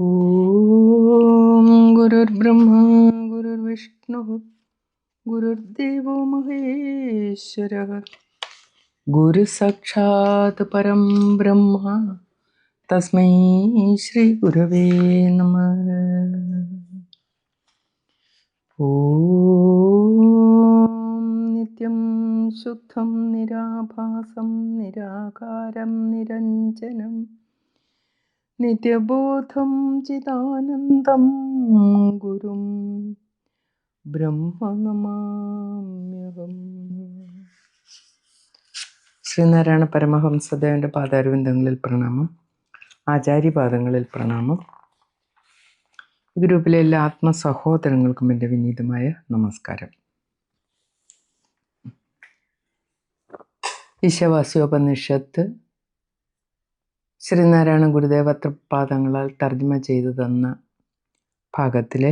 ॐ गुरुर्ब्रह्मा गुरुर्विष्णुः गुरुर्देवो महेश्वरः गुरुसाक्षात् परं ब्रह्म तस्मै श्रीगुरवे नमः ॐ नित्यं शुद्धं निराभासं निराकारं निरञ्जनम् നിത്യബോധം ചിദാനന്ദം ഗുരും ബ്രഹ്മനമാമ്യഹം ശ്രീനാരായണ പരമഹംസദേവന്റെ പാദാരവിന്ദങ്ങളിൽ പ്രണാമം ആചാര്യപാദങ്ങളിൽ പ്രണാമം. ഗ്രൂപ്പിലെ എല്ലാ ആത്മസഹോദരങ്ങൾക്കും എന്റെ വിനീതമായ നമസ്കാരം. ഈശവാസ്യോപനിഷത്ത് ശ്രീനാരായണ ഗുരുദേവ തൃപ്പാദങ്ങളാൽ തർജമ ചെയ്തു തന്ന ഭാഗത്തിലെ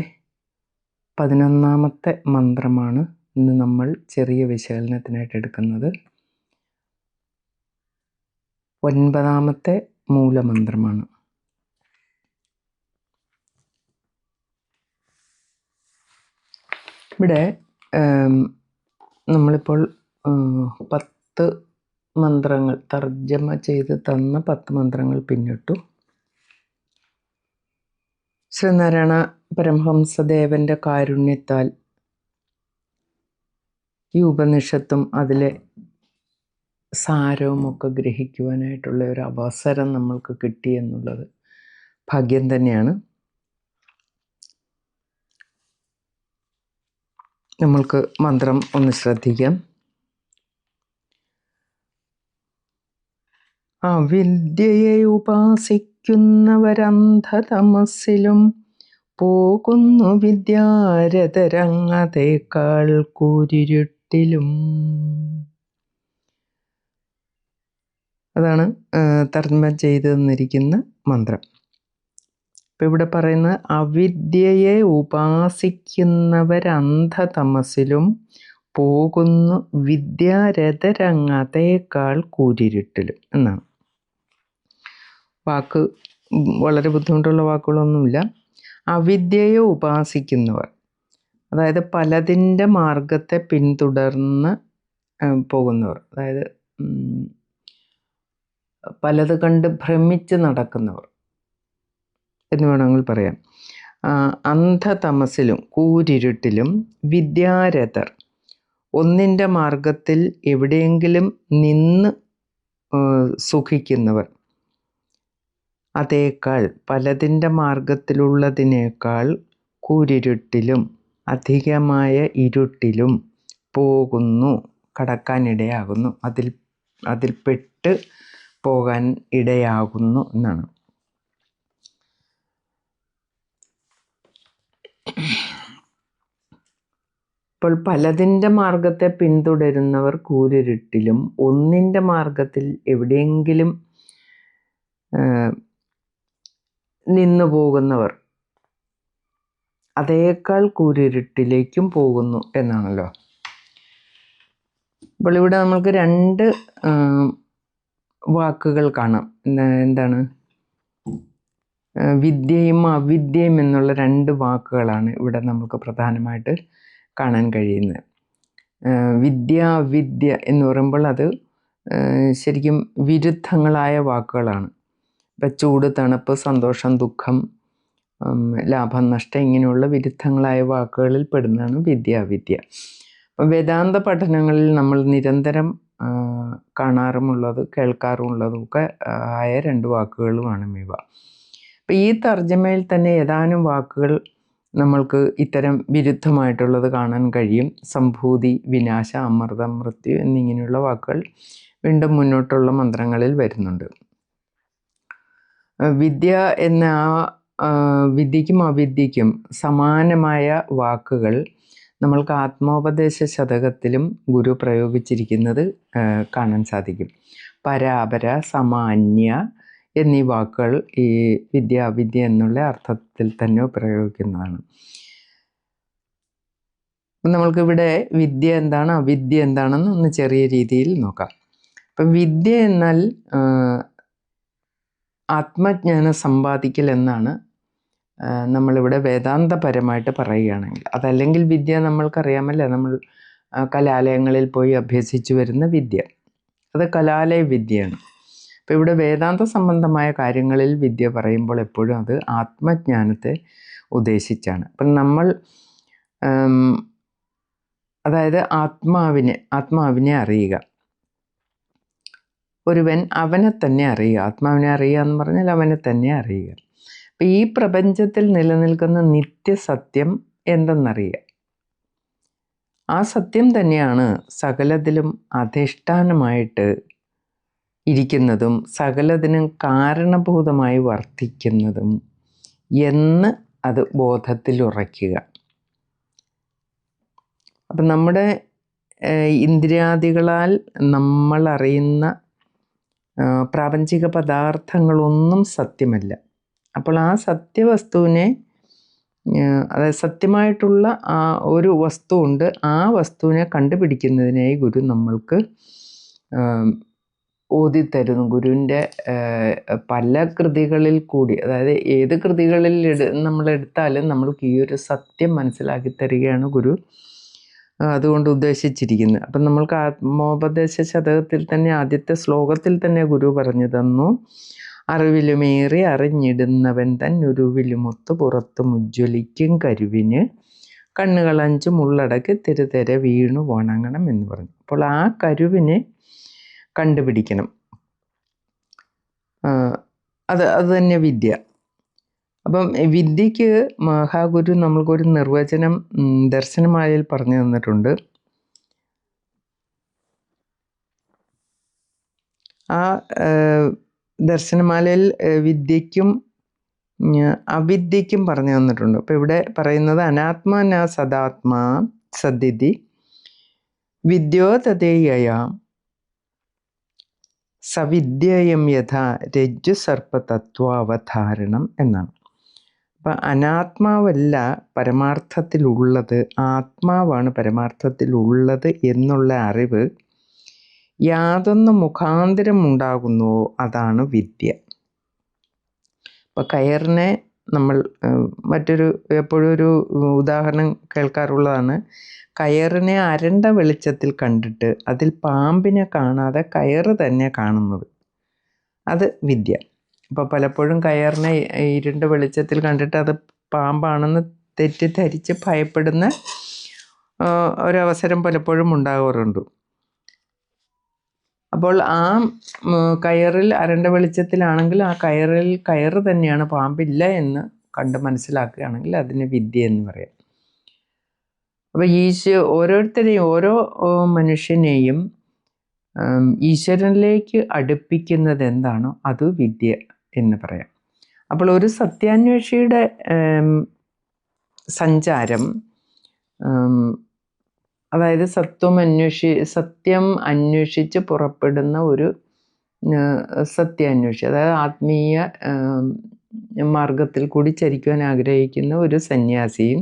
പതിനൊന്നാമത്തെ മന്ത്രമാണ് ഇന്ന് നമ്മൾ ചെറിയ വിശകലനത്തിനായിട്ട് എടുക്കുന്നത്. ഒൻപതാമത്തെ മൂലമന്ത്രമാണ്. ഇവിടെ നമ്മളിപ്പോൾ പത്ത് മന്ത്രങ്ങൾ തർജമ ചെയ്ത് തന്ന പത്ത് മന്ത്രങ്ങൾ പിന്നിട്ടു. ശ്രീനാരായണ പരമഹംസദേവന്റെ കാരുണ്യത്താൽ ഈ ഉപനിഷത്തും അതിലെ സാരവുമൊക്കെ ഗ്രഹിക്കുവാനായിട്ടുള്ള ഒരു അവസരം നമ്മൾക്ക് കിട്ടി എന്നുള്ളത് ഭാഗ്യം തന്നെയാണ്. നമ്മൾക്ക് മന്ത്രം ഒന്ന് ആ വിദ്യയെ ഉപാസിക്കുന്നവരന്ധതമസ്സിലും പോകുന്നു വിദ്യാരതരങ്ങതേക്കാൾ കൂരിരുട്ടിലും. അതാണ് തർജമ ചെയ്തു തന്നിരിക്കുന്ന മന്ത്രം. ഇപ്പം ഇവിടെ പറയുന്നത് അവിദ്യയെ ഉപാസിക്കുന്നവരന്ധതമസിലും പോകുന്നു വിദ്യാരതരംഗതേക്കാൾ കൂരിരുട്ടിലും എന്നാണ്. വാക്ക് വളരെ ബുദ്ധിമുട്ടുള്ള വാക്കുകളൊന്നുമില്ല. അവിദ്യയെ ഉപാസിക്കുന്നവർ. അതായത് പലതിന്റെ മാർഗത്തെ പിന്തുടർന്ന് പോകുന്നവർ. അതായത് പലത് കണ്ട് ഭ്രമിച്ച് നടക്കുന്നവർ എന്ന് വേണമെങ്കിൽ പറയാം. അന്ധതമസിലും കൂരിരുട്ടിലും വിദ്യാരഥർ ഒന്നിന്റെ മാർഗത്തിൽ എവിടെയെങ്കിലും നിന്ന് സുഖിക്കുന്നവർ. അതേക്കാൾ പലതിന്റെ മാർഗത്തിലുള്ളതിനേക്കാൾ കൂരിരുട്ടിലും അധികമായ ഇരുട്ടിലും പോകുന്നു കടക്കാനിടയാകുന്നു. അതിൽ അതിൽപ്പെട്ട് പോകാൻ ഇടയാകുന്നു എന്നാണ്. ഇപ്പോൾ പലതിന്റെ മാർഗത്തെ പിന്തുടരുന്നവർ കൂരിരുട്ടിലും ഒന്നിന്റെ മാർഗത്തിൽ എവിടെയെങ്കിലും നിന്നു പോകുന്നവർ അതേക്കാൾ കൂരിരുട്ടിലേക്കും പോകുന്നു എന്നാണല്ലോ. അപ്പോൾ ഇവിടെ നമ്മൾക്ക് രണ്ട് വാക്കുകൾ കാണാം. എന്താണ്? വിദ്യയും അവിദ്യയും എന്നുള്ള രണ്ട് വാക്കുകളാണ് ഇവിടെ നമുക്ക് പ്രധാനമായിട്ട് കാണാൻ കഴിയുന്നത്. വിദ്യ അവിദ്യ എന്ന് പറയുമ്പോൾ അത് ശരിക്കും വിരുദ്ധങ്ങളായ വാക്കുകളാണ്. ചൂട് തണുപ്പ് സന്തോഷം ദുഃഖം ലാഭം നഷ്ടം ഇങ്ങനെയുള്ള വിരുദ്ധങ്ങളായ വാക്കുകളിൽ പെടുന്നതാണ് വിദ്യാവിദ്യ അപ്പം വേദാന്ത പഠനങ്ങളിൽ നമ്മൾ നിരന്തരം കാണാറുമുള്ളത് കേൾക്കാറുമുള്ളതും ഒക്കെ ആയ രണ്ട് വാക്കുകളുമാണ് ഇവ. അപ്പം ഈ തർജമയിൽ തന്നെ ഏതാനും വാക്കുകൾ നമ്മൾക്ക് ഇത്തരം വിരുദ്ധമായിട്ടുള്ളത് കാണാൻ കഴിയും. സംഭൂതി വിനാശ അമൃതം മൃത്യു എന്നിങ്ങനെയുള്ള വാക്കുകൾ വീണ്ടും മുന്നോട്ടുള്ള മന്ത്രങ്ങളിൽ വരുന്നുണ്ട്. വിദ്യ എന്ന ആ വിദ്യയ്ക്കും അവിദ്യയ്ക്കും സമാനമായ വാക്കുകൾ നമ്മൾക്ക് ആത്മോപദേശ ശതകത്തിലും ഗുരു പ്രയോഗിച്ചിരിക്കുന്നത് കാണാൻ സാധിക്കും. പരാപര സമാന്യ എന്നീ വാക്കുകൾ ഈ വിദ്യ അവിദ്യ എന്നുള്ള അർത്ഥത്തിൽ തന്നെ പ്രയോഗിക്കുന്നതാണ്. നമ്മൾക്കിവിടെ വിദ്യ എന്താണ് അവിദ്യ എന്താണെന്ന് ഒന്ന് ചെറിയ രീതിയിൽ നോക്കാം. അപ്പം വിദ്യ എന്നാൽ ആത്മജ്ഞാനം സമ്പാദിക്കൽ എന്നാണ് നമ്മളിവിടെ വേദാന്തപരമായിട്ട് പറയുകയാണെങ്കിൽ. അതല്ലെങ്കിൽ വിദ്യ നമ്മൾക്കറിയാമല്ലേ നമ്മൾ കലാലയങ്ങളിൽ പോയി അഭ്യസിച്ചു വരുന്ന വിദ്യ. അത് കലാലയ വിദ്യയാണ്. അപ്പോൾ ഇവിടെ വേദാന്ത സംബന്ധമായ കാര്യങ്ങളിൽ വിദ്യ പറയുമ്പോൾ എപ്പോഴും അത് ആത്മജ്ഞാനത്തെ ഉദ്ദേശിച്ചാണ്. അപ്പം നമ്മൾ അതായത് ആത്മാവിനെ ആത്മാവിനെ അറിയുക. ഒരുവൻ അവനെ തന്നെ അറിയുക. ആത്മാവിനെ അറിയുക എന്ന് പറഞ്ഞാൽ അവനെ തന്നെ അറിയുക. അപ്പം ഈ പ്രപഞ്ചത്തിൽ നിലനിൽക്കുന്ന നിത്യസത്യം എന്തെന്നറിയുക? ആ സത്യം തന്നെയാണ് സകലത്തിലും അധിഷ്ഠാനമായിട്ട് ഇരിക്കുന്നതും സകലതിനും കാരണഭൂതമായി വർത്തിക്കുന്നതും എന്ന് അത് ബോധത്തിൽ ഉറയ്ക്കുക. അപ്പം നമ്മുടെ ഇന്ദ്രിയാദികളാൽ ആഹ്, പ്രാപഞ്ചിക പദാർത്ഥങ്ങളൊന്നും സത്യമല്ല. അപ്പോൾ ആ സത്യവസ്തുവിനെ അതായത് സത്യമായിട്ടുള്ള ആ ഒരു വസ്തു ഉണ്ട് ആ വസ്തുവിനെ കണ്ടുപിടിക്കുന്നതിനായി ഗുരു നമ്മൾക്ക് ഓതിത്തരുന്നു. ഗുരുവിന്റെ പല കൃതികളിൽ കൂടി അതായത് ഏത് കൃതികളിൽ നമ്മൾ എടുത്താലും നമ്മൾക്ക് ഈ ഒരു സത്യം മനസ്സിലാക്കി തരികയാണ് ഗുരു. അതുകൊണ്ട് ഉദ്ദേശിച്ചിരിക്കുന്നത് അപ്പം നമ്മൾക്ക് ആത്മോപദേശ ശതകത്തിൽ തന്നെ ആദ്യത്തെ ശ്ലോകത്തിൽ തന്നെ ഗുരു പറഞ്ഞു തന്നു. അറിവിലുമേറി അറിഞ്ഞിടുന്നവൻ തൻ ഉരുവിലുമൊത്ത് പുറത്തും ഉജ്ജ്വലിക്കും കരുവിന്. കണ്ണുകളഞ്ചും ഉള്ളടക്കി തിരുതെര വീണു വണങ്ങണം എന്ന് പറഞ്ഞു. അപ്പോൾ ആ കരുവിനെ കണ്ടുപിടിക്കണം. അത് അത് തന്നെ വിദ്യ. അപ്പം വിദ്യക്ക് മഹാഗുരു നമ്മൾക്കൊരു നിർവചനം ഉം, ദർശനമാലയിൽ പറഞ്ഞു തന്നിട്ടുണ്ട്. ആ ദർശനമാലയിൽ വിദ്യയ്ക്കും അവിദ്യയ്ക്കും പറഞ്ഞു തന്നിട്ടുണ്ട്. അപ്പോൾ ഇവിടെ പറയുന്നത് അനാത്മാന സദാത്മാ സദ്യതി വിദ്യോ സവിദ്യയം യഥാ രജ്ജു സർപ്പതത്വാവധാരണം എന്നാണ്. അപ്പം അനാത്മാവല്ല പരമാർത്ഥത്തിലുള്ളത് ആത്മാവാണ് പരമാർത്ഥത്തിലുള്ളത് എന്നുള്ള അറിവ് യാതൊന്ന് മുഖാന്തരം ഉണ്ടാകുന്നുവോ അതാണ് വിദ്യ. ഇപ്പം കയറിനെ നമ്മൾ മറ്റൊരു എപ്പോഴും ഒരു ഉദാഹരണം കേൾക്കാറുള്ളതാണ്. കയറിനെ അരണ്ട വെളിച്ചത്തിൽ കണ്ടിട്ട് അതിൽ പാമ്പിനെ കാണാതെ കയറ് തന്നെ കാണുന്നത്. അത് വിദ്യ. അപ്പോൾ പലപ്പോഴും കയറിനെ ഇരുണ്ട വെളിച്ചത്തിൽ കണ്ടിട്ട് അത് പാമ്പാണെന്ന് തെറ്റിദ്ധരിച്ച് ഭയപ്പെടുന്ന ഒരവസരം പലപ്പോഴും ഉണ്ടാകാറുണ്ട് അപ്പോൾ ആ കയറിൽ അരണ്ട വെളിച്ചത്തിലാണെങ്കിൽ ആ കയറിൽ കയറ് തന്നെയാണ് പാമ്പില്ല എന്ന് കണ്ട് മനസ്സിലാക്കുകയാണെങ്കിൽ അതിന് വിദ്യ എന്ന് പറയാം. അപ്പോൾ ഈശോ ഓരോരുത്തരെയും ഓരോ മനുഷ്യനെയും ഈശ്വരനിലേക്ക് അടുപ്പിക്കുന്നത് എന്താണോ അത് വിദ്യ. എന്ന് പറയാം. അപ്പോൾ ഒരു സത്യാന്വേഷിയുടെ സഞ്ചാരം അതായത് സത്വം അന്വേഷി സത്യം അന്വേഷിച്ച് പുറപ്പെടുന്ന ഒരു സത്യാന്വേഷി അതായത് ആത്മീയ മാർഗത്തിൽ കൂടി ചരിക്കുവാൻ ആഗ്രഹിക്കുന്ന ഒരു സന്യാസിയും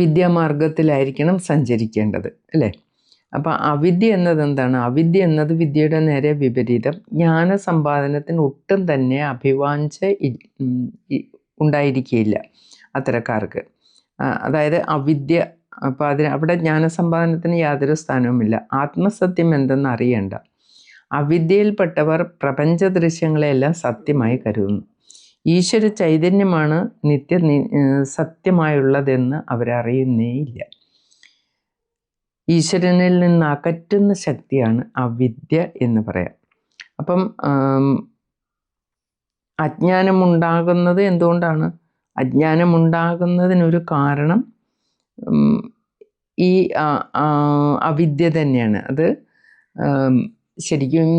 വിദ്യാമാർഗത്തിലായിരിക്കണം സഞ്ചരിക്കേണ്ടത് അല്ലേ? അപ്പം അവിദ്യ എന്നത് എന്താണ് അവിദ്യ എന്നത് വിദ്യയുടെ നേരെ വിപരീതം. ജ്ഞാന സമ്പാദനത്തിന് ഒട്ടും തന്നെ അഭിവാഞ്ച ഉണ്ടായിരിക്കുകയില്ല അത്തരക്കാർക്ക്. അതായത് അവിദ്യ അപ്പം അതിന് അവിടെ ജ്ഞാനസമ്പാദനത്തിന് യാതൊരു സ്ഥാനവുമില്ല. ആത്മസത്യം എന്തെന്ന് അറിയണ്ട. അവിദ്യയിൽപ്പെട്ടവർ പ്രപഞ്ച ദൃശ്യങ്ങളെയെല്ലാം സത്യമായി കരുതുന്നു. ഈശ്വര ചൈതന്യമാണ് നിത്യ സത്യമായുള്ളതെന്ന് അവരറിയുന്നേയില്ല. ഈശ്വരനിൽ നിന്ന് അകറ്റുന്ന ശക്തിയാണ് അവിദ്യ എന്ന് പറയാം. അപ്പം അജ്ഞാനമുണ്ടാകുന്നത് എന്തുകൊണ്ടാണ്? അജ്ഞാനമുണ്ടാകുന്നതിനൊരു കാരണം ഈ അവിദ്യ തന്നെയാണ്. അത് ശരിക്കും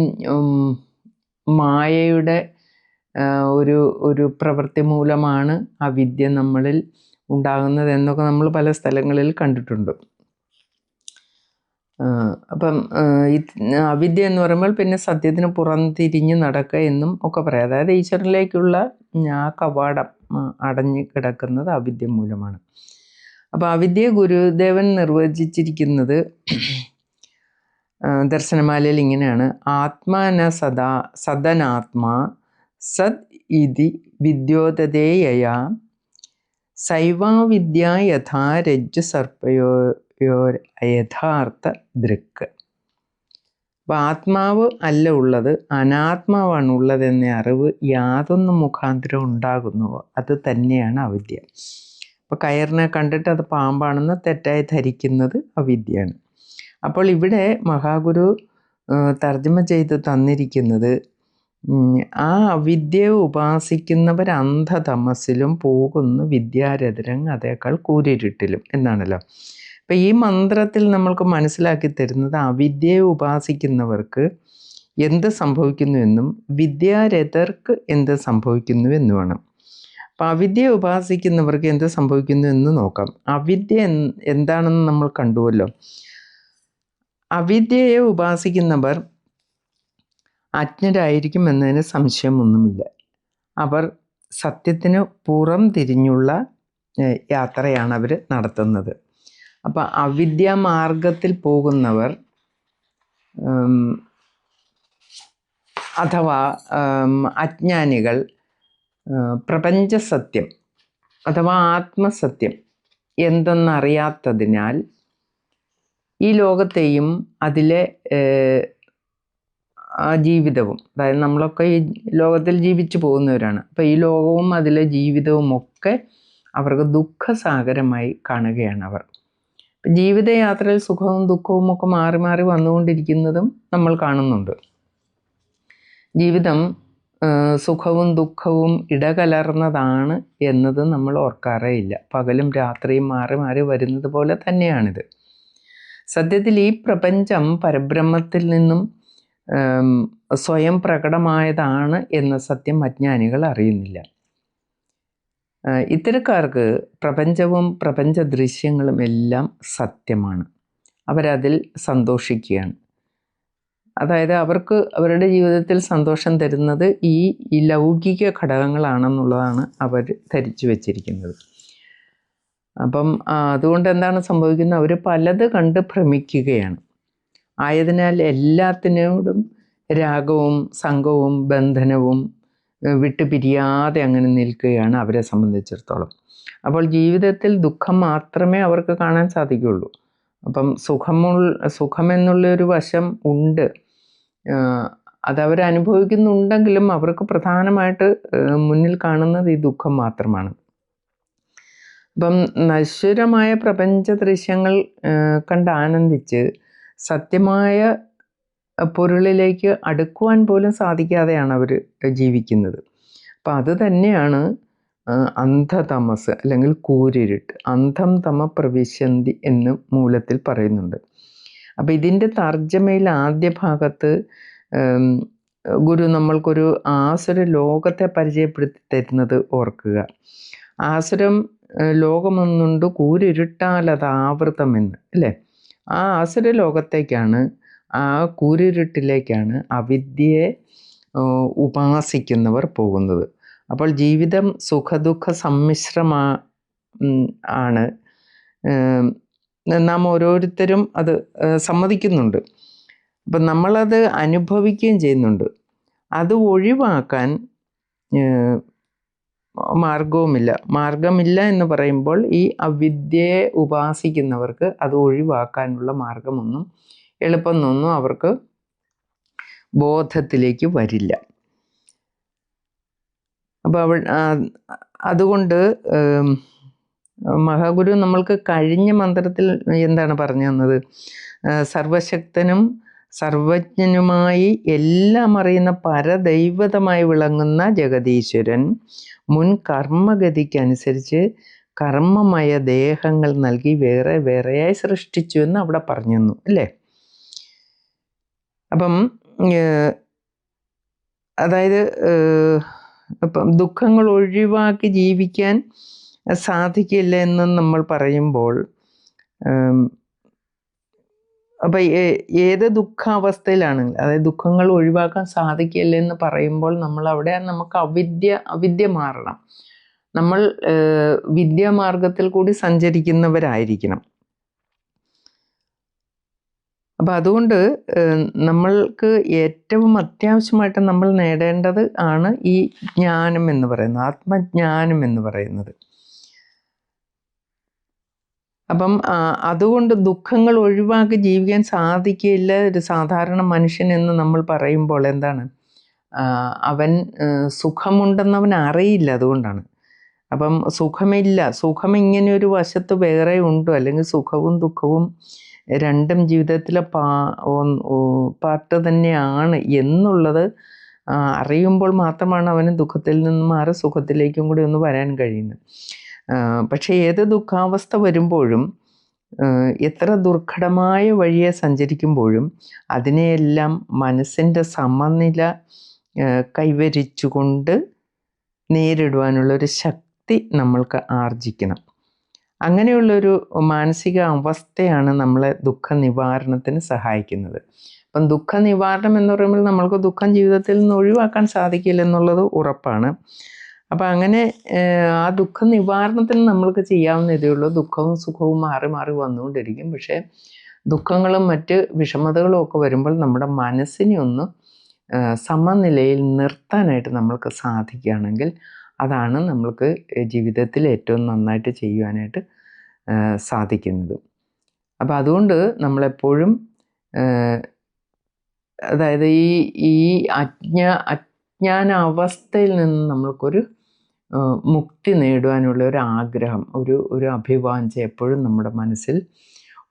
മായയുടെ ഒരു ഒരു പ്രവൃത്തി മൂലമാണ് അവിദ്യ നമ്മളിൽ ഉണ്ടാകുന്നത് എന്നൊക്കെ നമ്മൾ പല സ്ഥലങ്ങളിൽ കണ്ടിട്ടുണ്ട്. അപ്പം അവിദ്യ എന്ന് പറയുമ്പോൾ പിന്നെ സത്യത്തിന് പുറംതിരിഞ്ഞ് നടക്കുക എന്നും ഒക്കെ പറയാം. അതായത് ഈശ്വരനിലേക്കുള്ള ആ കവാടം അടഞ്ഞ് കിടക്കുന്നത് അവിദ്യ മൂലമാണ്. അപ്പോൾ അവിദ്യ ഗുരുദേവൻ നിർവചിച്ചിരിക്കുന്നത് ദർശനമാലയിൽ ഇങ്ങനെയാണ്. ആത്മാന സദാ സദനാത്മാ സദ് ഇതി വിദ്യോതതേയയാ സൈവാവിദ്യ യഥാ രജ്ജു സർപ്പയോ യഥാർത്ഥ ദൃക്ക്. അപ്പം ആത്മാവ് അല്ല ഉള്ളത് അനാത്മാവാണ് ഉള്ളതെന്ന അറിവ് യാതൊന്നും മുഖാന്തരം ഉണ്ടാകുന്നുവോ? അത് തന്നെയാണ് അവിദ്യ. അപ്പോൾ കയറിനെ കണ്ടിട്ട് അത് പാമ്പാണെന്ന് തെറ്റായി ധരിക്കുന്നത് അവിദ്യയാണ്. അപ്പോൾ ഇവിടെ മഹാഗുരു തർജമ ചെയ്ത് തന്നിരിക്കുന്നത് ആ അവിദ്യയെ ഉപാസിക്കുന്നവർ അന്ധതമസിലും പോകുന്നു വിദ്യാരഥരങ് അതേക്കാൾ കൂരിരുട്ടിലും എന്നാണല്ലോ. അപ്പം ഈ മന്ത്രത്തിൽ നമ്മൾക്ക് മനസ്സിലാക്കി തരുന്നത് അവിദ്യയെ ഉപാസിക്കുന്നവർക്ക് എന്ത് സംഭവിക്കുന്നുവെന്നും വിദ്യാരഥർക്ക് എന്ത് സംഭവിക്കുന്നു എന്നുമാണ്. അപ്പം അവിദ്യയെ ഉപാസിക്കുന്നവർക്ക് എന്ത് സംഭവിക്കുന്നു എന്ന് നോക്കാം. അവിദ്യ എന്താണെന്ന് നമ്മൾ കണ്ടുവല്ലോ. അവിദ്യയെ ഉപാസിക്കുന്നവർ അജ്ഞരായിരിക്കും എന്നതിന് സംശയമൊന്നുമില്ല. അവർ സത്യത്തിന് പുറം തിരിഞ്ഞുള്ള യാത്രയാണ് അവർ നടത്തുന്നത്. അപ്പം അവിദ്യ മാർഗത്തിൽ പോകുന്നവർ അഥവാ അജ്ഞാനികൾ പ്രപഞ്ചസത്യം അഥവാ ആത്മസത്യം എന്തെന്നറിയാത്തതിനാൽ ഈ ലോകത്തെയും അതിലെ ജീവിതവും അതായത് നമ്മളൊക്കെ ഈ ലോകത്തിൽ ജീവിച്ചു പോകുന്നവരാണ്. അപ്പോൾ ഈ ലോകവും അതിലെ ജീവിതവും ഒക്കെ അവർക്ക് ദുഃഖസാഗരമായി കാണുകയാണ് അവർ. ജീവിതയാത്രയിൽ സുഖവും ദുഃഖവും ഒക്കെ മാറി മാറി വന്നുകൊണ്ടിരിക്കുന്നതും നമ്മൾ കാണുന്നുണ്ട്. ജീവിതം സുഖവും ദുഃഖവും ഇടകലർന്നതാണ് എന്നത് നമ്മൾ ഓർക്കാറേ ഇല്ല പകലും രാത്രിയും മാറി മാറി വരുന്നത് പോലെ തന്നെയാണിത്. സത്യത്തിൽ ഈ പ്രപഞ്ചം പരബ്രഹ്മത്തിൽ നിന്നും സ്വയം പ്രകടമായതാണ് എന്ന സത്യം അജ്ഞാനികൾ അറിയുന്നില്ല. ഇത്തരക്കാർക്ക് പ്രപഞ്ചവും പ്രപഞ്ച ദൃശ്യങ്ങളും എല്ലാം സത്യമാണ്. അവരതിൽ സന്തോഷിക്കുകയാണ്. അതായത് അവർക്ക് അവരുടെ ജീവിതത്തിൽ സന്തോഷം തരുന്നത് ഈ ലൗകിക ഘടകങ്ങളാണെന്നുള്ളതാണ് അവർ ധരിച്ചു വച്ചിരിക്കുന്നത്. അപ്പം അതുകൊണ്ട് എന്താണ് സംഭവിക്കുന്നത്? അവർ പലത് കണ്ട് ഭ്രമിക്കുകയാണ്. ആയതിനാൽ എല്ലാത്തിനോടും രാഗവും സംഘവും ബന്ധനവും വിട്ടുപിരിയാതെ അങ്ങനെ നിൽക്കുകയാണ് അവരെ സംബന്ധിച്ചിടത്തോളം. അപ്പോൾ ജീവിതത്തിൽ ദുഃഖം മാത്രമേ അവർക്ക് കാണാൻ സാധിക്കുകയുള്ളൂ. അപ്പം സുഖമുള്ള സുഖമെന്നുള്ളൊരു വശം ഉണ്ട്. അതവർ അനുഭവിക്കുന്നുണ്ടെങ്കിലും അവർക്ക് പ്രധാനമായിട്ട് മുന്നിൽ കാണുന്നത് ഈ ദുഃഖം മാത്രമാണ്. അപ്പം നശ്വരമായ പ്രപഞ്ച ദൃശ്യങ്ങൾ കണ്ട് ആനന്ദിച്ച് സത്യമായ പൊരുളിലേക്ക് അടുക്കുവാൻ പോലും സാധിക്കാതെയാണ് അവർ ജീവിക്കുന്നത്. അപ്പം അത് തന്നെയാണ് അന്ധതമസ് അല്ലെങ്കിൽ കൂരിരുട്ട് അന്ധം തമ പ്രവിശന്തി എന്ന് മൂലത്തിൽ പറയുന്നുണ്ട്. അപ്പം ഇതിന്റെ തർജമയിൽ ആദ്യ ഭാഗത്ത് ഗുരു നമ്മൾക്കൊരു ആസുര ലോകത്തെ പരിചയപ്പെടുത്തി തരുന്നത് ഓർക്കുക. ആസുരം ലോകമൊന്നുണ്ട് കൂരിരുട്ടാലത് ആവൃതമെന്ന് അല്ലേ? ആ ആസുര ലോകത്തേക്കാണ് ആ കൂരിരുട്ടിലേക്കാണ് അവിദ്യയെ ഉപാസിക്കുന്നവർ പോകുന്നത്. അപ്പോൾ ജീവിതം സുഖദുഃഖ സമ്മിശ്രമാ ആണ്. നാം ഓരോരുത്തരും അത് സമ്മതിക്കുന്നുണ്ട്. അപ്പം നമ്മളത് അനുഭവിക്കുകയും ചെയ്യുന്നുണ്ട്. അത് ഒഴിവാക്കാൻ മാർഗവുമില്ല മാർഗമില്ല എന്ന് പറയുമ്പോൾ ഈ അവിദ്യയെ ഉപാസിക്കുന്നവർക്ക് അത് ഒഴിവാക്കാനുള്ള മാർഗമൊന്നും എളുപ്പമൊന്നും അവർക്ക് ബോധത്തിലേക്ക് വരില്ല. അപ്പോൾ അവൾ അതുകൊണ്ട് മഹാഗുരു നമ്മൾക്ക് കഴിഞ്ഞ മന്ത്രത്തിൽ എന്താണ് പറഞ്ഞു തന്നത്? സർവശക്തനും സർവജ്ഞനുമായി എല്ലാം അറിയുന്ന പരദൈവതമായി വിളങ്ങുന്ന ജഗതീശ്വരൻ മുൻ കർമ്മഗതിക്കനുസരിച്ച് കർമ്മമയ ദേഹങ്ങൾ നൽകി വേറെ വേറെയായി സൃഷ്ടിച്ചു എന്ന് അവിടെ പറഞ്ഞു അല്ലേ? അപ്പം അതായത് ഇപ്പം ദുഃഖങ്ങൾ ഒഴിവാക്കി ജീവിക്കാൻ സാധിക്കില്ല എന്ന് നമ്മൾ പറയുമ്പോൾ അപ്പം ഏത് ദുഃഖാവസ്ഥയിലാണ്? അതായത് ദുഃഖങ്ങൾ ഒഴിവാക്കാൻ സാധിക്കില്ല എന്ന് പറയുമ്പോൾ നമ്മൾ അവിടെ നമുക്ക് അവിദ്യ അവിദ്യ മാറണം. നമ്മൾ വിദ്യാമാർഗത്തിൽ കൂടി സഞ്ചരിക്കുന്നവരായിരിക്കണം. അപ്പം അതുകൊണ്ട് നമ്മൾക്ക് ഏറ്റവും അത്യാവശ്യമായിട്ട് നമ്മൾ നേടേണ്ടത് ആണ് ഈ ജ്ഞാനം എന്ന് പറയുന്നത് ആത്മജ്ഞാനം എന്ന് പറയുന്നത്. അപ്പം അതുകൊണ്ട് ദുഃഖങ്ങൾ ഒഴിവാക്കി ജീവിക്കാൻ സാധിക്കില്ല ഒരു സാധാരണ മനുഷ്യൻ എന്ന് നമ്മൾ പറയുമ്പോൾ എന്താണ്? അവൻ സുഖമുണ്ടെന്ന് അറിയില്ല അതുകൊണ്ടാണ്. അപ്പം സുഖമില്ല സുഖം ഇങ്ങനെ ഒരു വശത്ത് വേറെ ഉണ്ടോ? അല്ലെങ്കിൽ സുഖവും ദുഃഖവും രണ്ടും ജീവിതത്തിലെ പാ പാർട്ട് തന്നെയാണ് എന്നുള്ളത് അറിയുമ്പോൾ മാത്രമാണ് അവന് ദുഃഖത്തിൽ നിന്ന് മാറി സുഖത്തിലേക്കും കൂടി ഒന്ന് വരാൻ കഴിയുന്നത്. പക്ഷേ ഏത് ദുഃഖാവസ്ഥ വരുമ്പോഴും എത്ര ദുർഘടമായ വഴിയെ സഞ്ചരിക്കുമ്പോഴും അതിനെയെല്ലാം മനസ്സിന്റെ സമനില കൈവരിച്ചുകൊണ്ട് നേരിടുവാനുള്ളൊരു ശക്തി നമ്മൾക്ക് ആർജിക്കണം. അങ്ങനെയുള്ളൊരു മാനസിക അവസ്ഥയാണ് നമ്മളെ ദുഃഖ നിവാരണത്തിന് സഹായിക്കുന്നത്. അപ്പം ദുഃഖ നിവാരണം എന്ന് പറയുമ്പോൾ നമ്മൾക്ക് ദുഃഖം ജീവിതത്തിൽ നിന്ന് ഒഴിവാക്കാൻ സാധിക്കില്ല എന്നുള്ളത് ഉറപ്പാണ്. അപ്പം അങ്ങനെ ആ ദുഃഖ നിവാരണത്തിന് നമ്മൾക്ക് ചെയ്യാവുന്ന ഇതേ ഉള്ളൂ. ദുഃഖവും സുഖവും മാറി മാറി വന്നുകൊണ്ടിരിക്കും. പക്ഷേ ദുഃഖങ്ങളും മറ്റ് വിഷമതകളും ഒക്കെ വരുമ്പോൾ നമ്മുടെ മനസ്സിനെ ഒന്ന് സമനിലയിൽ നിർത്താനായിട്ട് നമ്മൾക്ക് സാധിക്കുകയാണെങ്കിൽ അതാണ് നമ്മൾക്ക് ജീവിതത്തിൽ ഏറ്റവും നന്നായിട്ട് ചെയ്യുവാനായിട്ട് സാധിക്കുന്നത്. അപ്പോൾ അതുകൊണ്ട് നമ്മളെപ്പോഴും അതായത് ഈ ഈ അജ്ഞ അജ്ഞാന അവസ്ഥയിൽ നിന്ന് നമ്മൾക്കൊരു മുക്തി നേടുവാനുള്ള ഒരു ആഗ്രഹം ഒരു ഒരു അഭിവാഞ്ച എപ്പോഴും നമ്മുടെ മനസ്സിൽ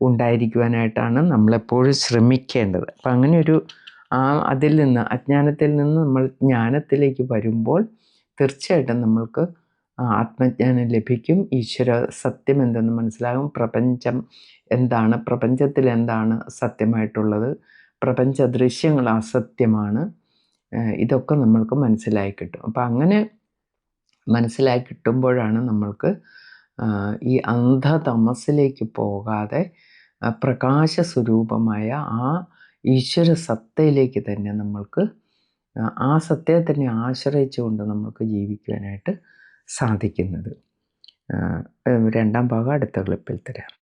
ഉണ്ടായിരിക്കുവാനായിട്ടാണ് നമ്മളെപ്പോഴും ശ്രമിക്കേണ്ടത്. അപ്പം അങ്ങനെ ഒരു ആ അതിൽ നിന്ന് അജ്ഞാനത്തിൽ നിന്ന് നമ്മൾ ജ്ഞാനത്തിലേക്ക് വരുമ്പോൾ തീർച്ചയായിട്ടും നമ്മൾക്ക് ആത്മജ്ഞാനം ലഭിക്കും. ഈശ്വര സത്യം എന്തെന്ന് മനസ്സിലാകും. പ്രപഞ്ചം എന്താണ്? പ്രപഞ്ചത്തിൽ എന്താണ് സത്യമായിട്ടുള്ളത്? പ്രപഞ്ച ദൃശ്യങ്ങൾ അസത്യമാണ്. ഇതൊക്കെ നമ്മൾക്ക് മനസ്സിലായി കിട്ടും. അപ്പം അങ്ങനെ മനസ്സിലായി കിട്ടുമ്പോഴാണ് നമ്മൾക്ക് ഈ അന്ധതമസിലേക്ക് പോകാതെ പ്രകാശ സ്വരൂപമായ ആ ഈശ്വര സത്തയിലേക്ക് തന്നെ നമ്മൾക്ക് ആ, സത്യത്തെ തന്നെ ആശ്രയിച്ചുകൊണ്ട് നമുക്ക് ജീവിക്കുവാനായിട്ട് സാധിക്കുന്നത്. രണ്ടാം ഭാഗം അടുത്ത ക്ലിപ്പിൽ തരാം.